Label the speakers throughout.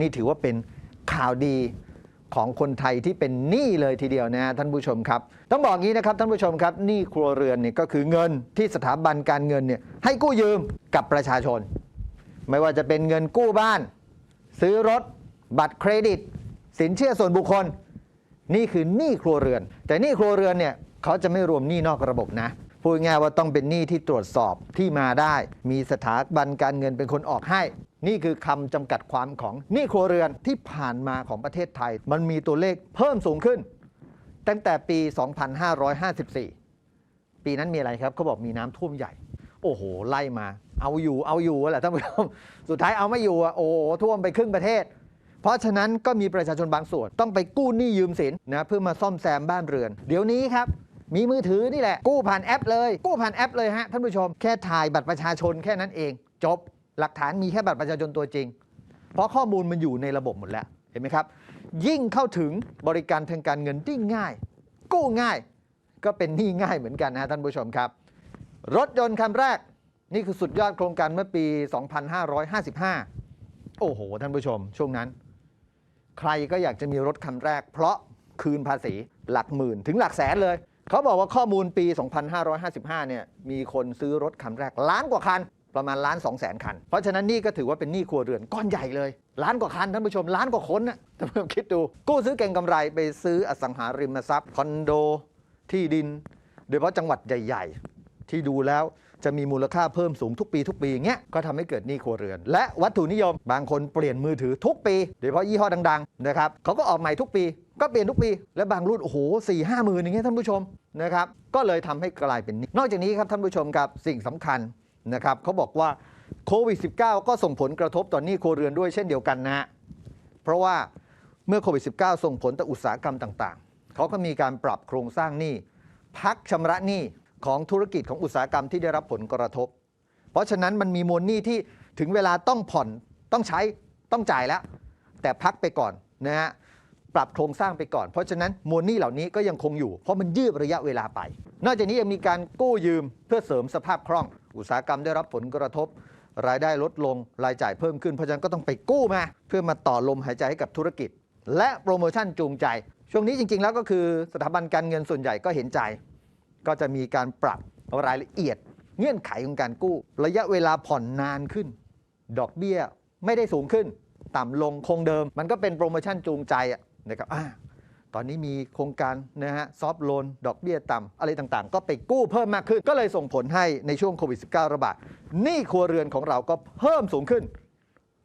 Speaker 1: นี่ถือว่าเป็นข่าวดีของคนไทยที่เป็นหนี้เลยทีเดียวนะท่านผู้ชมครับ ต้องบอกงี้นะครับท่านผู้ชมครับหนี้ครัวเรือนเนี่ยก็คือเงินที่สถาบันการเงินเนี่ยให้กู้ยืมกับประชาชน ไม่ว่าจะเป็นเงินกู้บ้าน ซื้อรถ บัตรเครดิต สินเชื่อส่วนบุคคล นี่คือหนี้ครัวเรือน แต่หนี้ครัวเรือนเนี่ยเขาจะไม่รวมหนี้นอกระบบนะพูดง่ายว่าต้องเป็นหนี้ที่ตรวจสอบที่มาได้ มีสถาบันการเงินเป็นคนออกให้ นี่คือคำจำกัดความของหนี้ครัวเรือนที่ผ่านมาของประเทศไทย มันมีตัวเลขเพิ่มสูงขึ้น ตั้งแต่ปี 2554 ปีนั้นมีอะไรครับเขาบอกมีน้ำท่วมใหญ่ โอ้โห ไล่มา เอาอยู่เอาอยู่แหละท่านผู้ชมสุดท้ายเอาไม่อยู่อะโอ้ท่วมไปครึ่งประเทศ เพราะฉะนั้นก็มีประชาชนบางส่วนต้องไปกู้หนี้ยืมสินนะเพื่อมาซ่อมแซมบ้านเรือน เดี๋ยวนี้ครับมีมือถือนี่แหละ กู้ผ่านแอปเลย กู้ผ่านแอปเลยฮะท่านผู้ชม แค่ถ่ายบัตรประชาชนแค่นั้นเอง จบ หลักฐานมีแค่บัตรประชาชนตัวจริง เพราะข้อมูลมันอยู่ในระบบหมดแล้ว เห็นไหมครับ ยิ่งเข้าถึงบริการทางการเงินที่ง่าย กู้ง่าย ก็เป็นหนี้ง่ายเหมือนกันนะท่านผู้ชมครับ รถยนต์คันแรก นี่คือสุดยอดโครงการเมื่อปี 2555 โอ้โห ท่านผู้ชม ช่วงนั้น ใครก็อยากจะมีรถคันแรก เพราะคืนภาษีหลักหมื่นถึงหลักแสนเลย เขาบอกว่าข้อมูลปี 2555 เนี่ย มีคนซื้อรถคันแรกล้านกว่าคัน ประมาณล้าน2แสนคัน เพราะฉะนั้นนี่ก็ถือว่าเป็นหนี้ครัวเรือนก้อนใหญ่เลย ล้านกว่าคันท่านผู้ชม ล้านกว่าคนนะท่านผู้ชมคิดดู กู้ซื้อเก่งกำไรไปซื้ออสังหาริมทรัพย์คอนโด ที่ดิน โดยเฉพาะจังหวัดใหญ่ ๆ ที่ดูแล้วจะมีมูลค่าเพิ่มสูงทุกปีทุกปีอย่างเงี้ยก็ทำให้เกิดหนี้ครัวเรือน และวัตถุนิยมบางคนเปลี่ยนมือถือทุกปีโดยเฉพาะยี่ห้อดังๆนะครับเขาก็ออกใหม่ทุกปี ก็เปลี่ยนทุกปี และบางรุ่นโอ้โหสี่ห้าหมื่นอย่างเงี้ยท่านผู้ชมนะครับก็เลยทำให้กลายเป็นนี้นอกจากนี้ครับท่านผู้ชมครับสิ่งสำคัญ นะครับเขาบอกว่าโควิด -19 ก็ส่งผลกระทบต่อหนี้ครัวเรือนด้วยเช่นเดียวกันนะฮะเพราะว่าเมื่อโควิด -19 ส่งผลต่ออุตสาหกรรมต่างๆ เขาก็มีการปรับโครงสร้างหนี้พักชำระหนี้ของธุรกิจของอุตสาหกรรมที่ได้รับผลกระทบ เพราะฉะนั้นมันมีมูลหนี้ที่ถึงเวลาต้องผ่อนต้องใช้ต้องจ่ายแล้ว แต่พักไปก่อนนะฮะปรับโครงสร้างไปก่อน เพราะฉะนั้นมูลหนี้เหล่านี้ก็ยังคงอยู่ เพราะมันยืดระยะเวลาไป นอกจากนี้ยังมีการกู้ยืมเพื่อเสริมสภาพคล่อง อุตสาหกรรมได้รับผลกระทบ รายได้ลดลงรายจ่ายเพิ่มขึ้นเพราะฉะนั้นก็ต้องไปกู้มา เพื่อมาต่อลมหายใจให้กับธุรกิจ และโปรโมชั่นจูงใจ ช่วงนี้จริง ๆ แล้วก็คือสถาบันการเงินส่วนใหญ่ก็เห็นใจ ก็จะมีการปรับรายละเอียด เงื่อนไขของการกู้ ระยะเวลาผ่อนนานขึ้น ดอกเบี้ยไม่ได้สูงขึ้น ต่ำลงคงเดิม มันก็เป็นโปรโมชั่นจูงใจนะครับ ตอนนี้มีโครงการนะฮะซอฟโลนดอกเบี้ยต่ำอะไรต่างๆ ก็ไปกู้เพิ่มมากขึ้น ก็เลยส่งผลให้ในช่วงโควิด -19 ระบาดหนี้ครัวเรือนของเราก็เพิ่มสูงขึ้น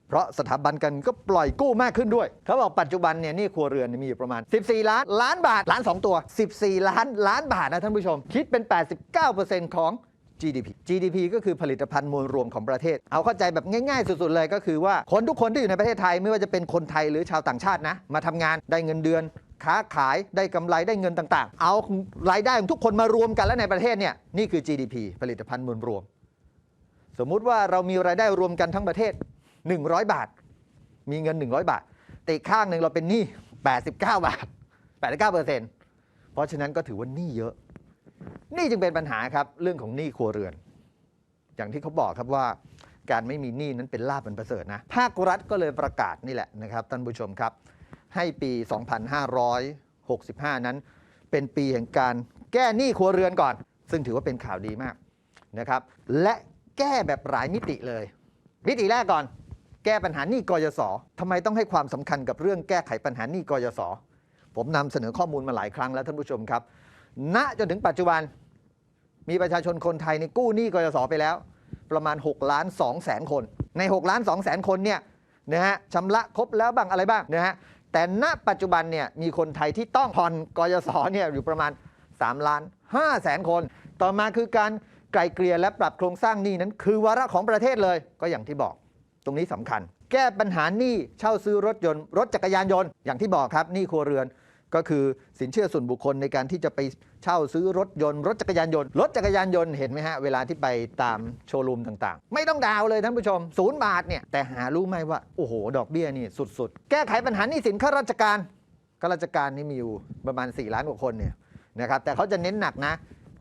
Speaker 1: เพราะสถาบันกันก็ปล่อยกู้มากขึ้นด้วย เขาบอกปัจจุบันเนี่ยหนี่ครัวเรือนมีอยู่ประมาณ 14 ล้านล้านบาทล้าน 2 ตัว 14 ล้านล้านบาทนะท่านผู้ชม คิดเป็น 89%ของ GDP GDP ก็คือผลิตภัณฑ์มวลรวมของประเทศ เอาเข้าใจแบบง่ายๆ สุดๆ เลยก็คือว่าคนทุกคนที่อยู่ในประเทศไทยไม่ว่าจะเป็นคนไทยหรือชาวต่างชาตินะ มาทำงานได้เงินเดือน ค้าขายได้กำไรได้เงินต่างๆ เอารายได้ของทุกคนมารวมกันแล้วในประเทศเนี่ยนี่คือ GDP ผลิตภัณฑ์มวลรวม สมมุติว่าเรามีรายได้รวมกันทั้งประเทศ 100 บาท มีเงิน 100 บาทแต่ข้างหนึ่งเราเป็นหนี้89 บาท 89เปอร์เซ็นต์เพราะฉะนั้นก็ถือว่าหนี้เยอะนี่จึงเป็นปัญหาครับเรื่องของหนี้ครัวเรือน อย่างที่เขาบอกครับว่าการไม่มีหนี้นั้นเป็นลาบเป็นประเสริฐนะภาครัฐก็เลยประกาศนี่แหละนะครับท่านผู้ชมครับ ให้ปี 2565 นั้น เป็นปีแห่งการแก้หนี้ครัวเรือนก่อน ซึ่งถือว่าเป็นข่าวดีมากนะครับ และแก้แบบหลายมิติเลย มิติแรกก่อน แก้ปัญหาหนี้กยศทำไมต้องให้ความสำคัญกับเรื่องแก้ไขปัญหาหนี้กยศผมนำเสนอข้อมูลมาหลายครั้งแล้วท่านผู้ชมครับ ณจนถึงปัจจุบันมีประชาชนคนไทยในกู้หนี้กยศไปแล้ว ประมาณ6ล้าน2แสนคน ใน6ล้าน2แสนคนเนี่ยนะฮะชำระครบแล้วบ้างอะไรบ้างนะฮะ แต่ณปัจจุบันเนี่ยมีคนไทยที่ต้องผ่อนกยศเนี่ยอยู่ประมาณ3ล้าน5แสนคน ต่อมาคือการไกลเกลี่ยและปรับโครงสร้างหนี้นั้น คือวาระของประเทศเลยก็อย่างที่บอก ตรงนี้สำคัญ แก้ปัญหาหนี้เช่าซื้อรถยนต์ รถจักรยานยนต์อย่างที่บอกครับหนี้ครัวเรือน ก็คือสินเชื่อส่วนบุคคลในการที่จะไปเช่าซื้อรถยนต์รถจักรยานยนต์รถจักรยานยนต์เห็นไหมฮะ เวลาที่ไปตามโชว์รูมต่างๆ ไม่ต้องดาวเลยท่านผู้ชมศูนย์บาทเนี่ยแต่หารู้ไหมว่าโอ้โห ดอกเบี้ยนี่สุดๆ แก้ไขปัญหาหนี้สินข้าราชการข้าราชการนี่มีอยู่ประมาณ 4 ล้านกว่าคนเนี่ยนะครับแต่เขาจะเน้นหนักนะ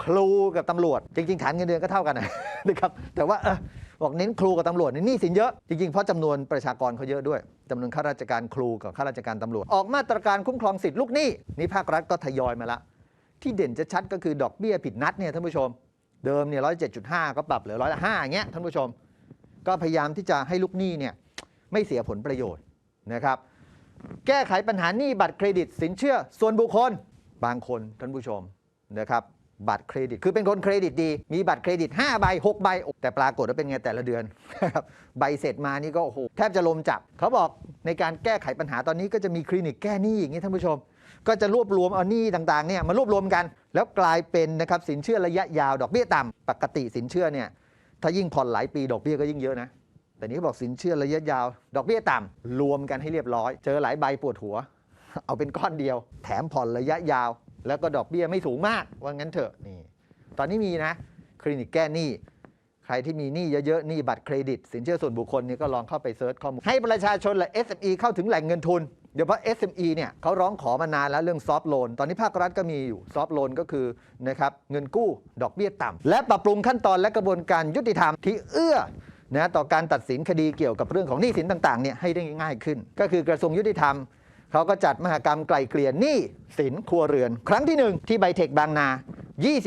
Speaker 1: ครูกับตำรวจจริงๆฐานเงินเดือนก็เท่ากันนะนะครับแต่ว่าเออ บอกเน้นครูกับตำรวจนี่หนี้สินเยอะ จริงๆ เพราะจำนวนประชากรเขาเยอะด้วยจำนวนข้าราชการครูกับข้าราชการตำรวจ ออกมาตรการคุ้มครองสิทธิลูกหนี้นี่ภาครัฐก็ทยอยมาละ ที่เด่นจะชัดก็คือดอกเบี้ยผิดนัดเนี่ยท่านผู้ชม เดิมเนี่ยร้อยเจ็ดจุดห้าก็ปรับเหลือร้อยละห้าอย่างเงี้ยท่านผู้ชม ก็พยายามที่จะให้ลูกหนี้เนี่ยไม่เสียผลประโยชน์นะครับแก้ไขปัญหาหนี้บัตรเครดิตสินเชื่อส่วนบุคคลบางคนท่านผู้ชมนะครับ บัตรเครดิต คือเป็นคนเครดิตดี มีบัตรเครดิต5ใบ6ใบ แต่ปรากฏว่าเป็นไงแต่ละเดือน ใบเสร็จมานี่ก็โอ้โหแทบจะลมจับ เขาบอกในการแก้ไขปัญหาตอนนี้ก็จะมีคลินิกแก้หนี้อย่างนี้ท่านผู้ชม ก็จะรวบรวมเอาหนี้ต่างๆเนี่ยมารวบรวมกัน แล้วกลายเป็นนะครับสินเชื่อระยะยาวดอกเบี้ยต่ำปกติสินเชื่อเนี่ยถ้ายิ่งผ่อนหลายปีดอกเบี้ยก็ยิ่งเยอะนะแต่นี้เขาบอกสินเชื่อระยะยาว ดอกเบี้ยต่ำรวมกันให้เรียบร้อย เจอหลายใบปวดหัว เอาเป็นก้อนเดียว แถมผ่อนระยะยาว แล้วก็ดอกเบี้ยไม่สูงมาก ว่างั้นเถอะนี่ตอนนี้มีนะ คลินิกแก้หนี้ ใครที่มีหนี้เยอะๆหนี้บัตรเครดิต สินเชื่อส่วนบุคคลนี่ก็ลองเข้าไปเซิร์ชข้อมูล ให้ประชาชนและ SME เข้าถึงแหล่งเงินทุนเดี๋ยวเพราะ SME เนี่ยเขาร้องขอมานานแล้วเรื่องซอฟ t ์โลน ตอนนี้ภาครัฐก็มีอยู่ซอฟ t ์โลนก็คือนะครับเงินกู้ดอกเบี้ยต่ำและปรับปรุงขั้นตอนและกระบวนการยุติธรรมที่เอื้อนะต่อการตัดสินคดีเกี่ยวกับเรื่องของหนี้สินต่างๆเนี่ยให้ได้ง่ายขึ้น ก็คือกระทรวงยุติธรรม เขาก็จัดมหกรรมไกลเกลี่ยหนี้สินครัวเรือน ครั้งที่ 1 ที่ไบเทคบางนา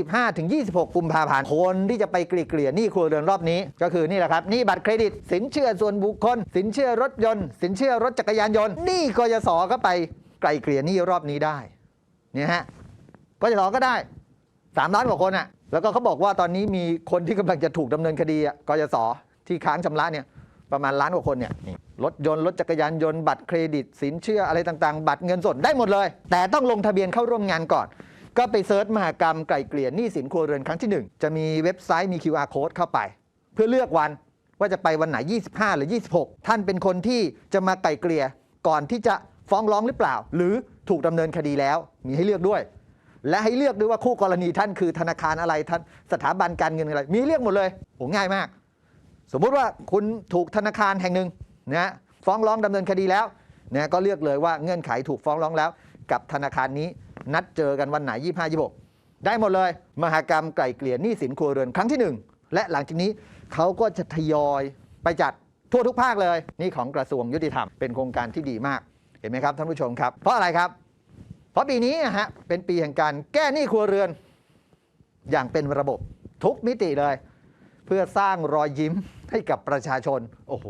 Speaker 1: 25-26 กุมภาพันธ์คนที่จะไปไกลเกลี่ยหนี้ครัวเรือนรอบนี้ ก็คือนี่แหละครับหนี้บัตรเครดิต สินเชื่อส่วนบุคคล สินเชื่อรถยนต์ สินเชื่อรถจักรยานยนต์หนี้กยศก็ไปไกลเกลี่ยหนี้รอบนี้ได้เนี่ยฮะกยศก็ได้สามล้านกว่าคนอะแล้วก็เขาบอกว่าตอนนี้มีคนที่กำลังจะถูกดำเนินคดีอะกยศที่ค้างชำระเนี่ย ประมาณล้านกว่าคนเนี่ยรถยนต์รถจักรยานยนต์บัตรเครดิต สินเชื่ออะไรต่างๆ บัตรเงินสดได้หมดเลย แต่ต้องลงทะเบียนเข้าร่วมงานก่อน ก็ไปเซิร์ชมหากรรมไกลเกลี่ยหนี้สินครัวเรือนครั้งที่ 1 จะมีเว็บไซต์มี QR code เข้าไป เพื่อเลือกวันว่าจะไปวันไหน 25 หรือ 26 ท่านเป็นคนที่จะมาไกลเกลี่ยก่อนที่จะฟ้องร้องหรือเปล่า หรือถูกดำเนินคดีแล้วมีให้เลือกด้วย และให้เลือกด้วยว่าคู่กรณีท่านคือธนาคารอะไรท่านสถาบันการเงินอะไร มีเลือกหมดเลยโหง่ายมาก สมมุติว่าคุณถูกธนาคารแห่งหนึ่งนะฟ้องร้องดำเนินคดีแล้วนะก็เลือกเลยว่าเงื่อนไขถูกฟ้องร้องแล้ว กับธนาคารนี้นัดเจอกันวันไหน 25 26 ได้หมดเลย มหากรรมไกล่เกลี่ยหนี้สินครัวเรือนครั้งที่ 1 และหลังจากนี้เขาก็จะทยอยไปจัดทั่วทุกภาคเลย นี่ของกระทรวงยุติธรรมเป็นโครงการที่ดีมากเห็นไหมครับท่านผู้ชมครับ เพราะอะไรครับ เพราะปีนี้นะฮะเป็นปีแห่งการแก้หนี้ครัวเรือน อย่างเป็นระบบทุกมิติเลย เพื่อสร้างรอยยิ้ม ให้กับประชาชน โอ้โห